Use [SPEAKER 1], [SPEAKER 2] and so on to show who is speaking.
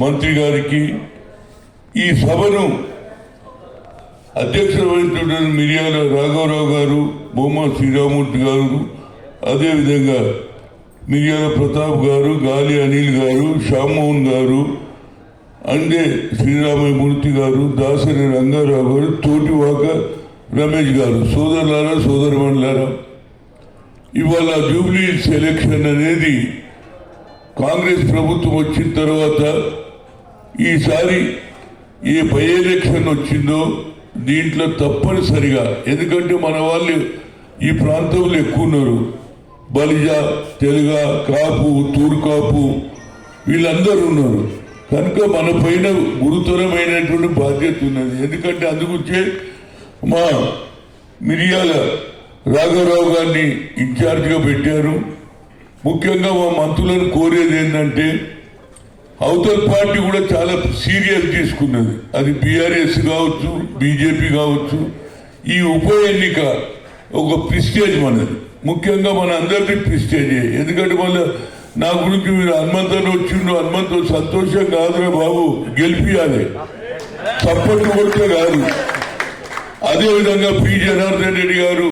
[SPEAKER 1] మంత్రి గారికి ఈ సభను అధ్యక్షుడు వహించిన మిర్యాల రాఘవరావు గారు బొమ్మ శ్రీరామూర్తి గారు అదేవిధంగా మిర్యాల ప్రతాప్ గారు గాలి అనిల్ గారు శ్యామోహన్ గారు అందే శ్రీరామమూర్తి గారు దాసరి రంగారావు గారు తోటివాక రమేష్ గారు. సోదరులారా సోదరమణులారా ఇవాళ జూబ్లీ సెలక్షన్ అనేది కాంగ్రెస్ ప్రభుత్వం వచ్చిన తర్వాత ఈసారి ఏ బై ఎలక్షన్ వచ్చిందో దీంట్లో తప్పనిసరిగా ఎందుకంటే మన వాళ్ళు ఈ ప్రాంతంలో ఎక్కువ ఉన్నారు. బలిజ తెలుగ కాపు తూర్కాపు వీళ్ళందరూ ఉన్నారు. కనుక మన పైన గురుతరమైనటువంటి బాధ్యత ఉన్నది. ఎందుకంటే అందుకొచ్చే మా మిరియాల రాఘవరావు గారిని ఇన్ఛార్జిగా పెట్టారు. ముఖ్యంగా మా మంత్రులను కోరేది ఏంటంటే అవతల పార్టీ కూడా చాలా సీరియస్ తీసుకున్నది. అది బీఆర్ఎస్ కావచ్చు బీజేపీ కావచ్చు. ఈ ఉప ఎన్నిక ఒక ప్రిస్టేజ్ మనది. ముఖ్యంగా మన అందరికీ ప్రిస్టేజ్. ఎందుకంటే మళ్ళీ నా గురించి మీరు హనుమంతుని వచ్చిండు హనుమంతు సంతోషం కాదురా బాబు గెలిపియాలి. సపోర్ట్ కొడితే కాదు. అదేవిధంగా పి జనార్దన్ రెడ్డి గారు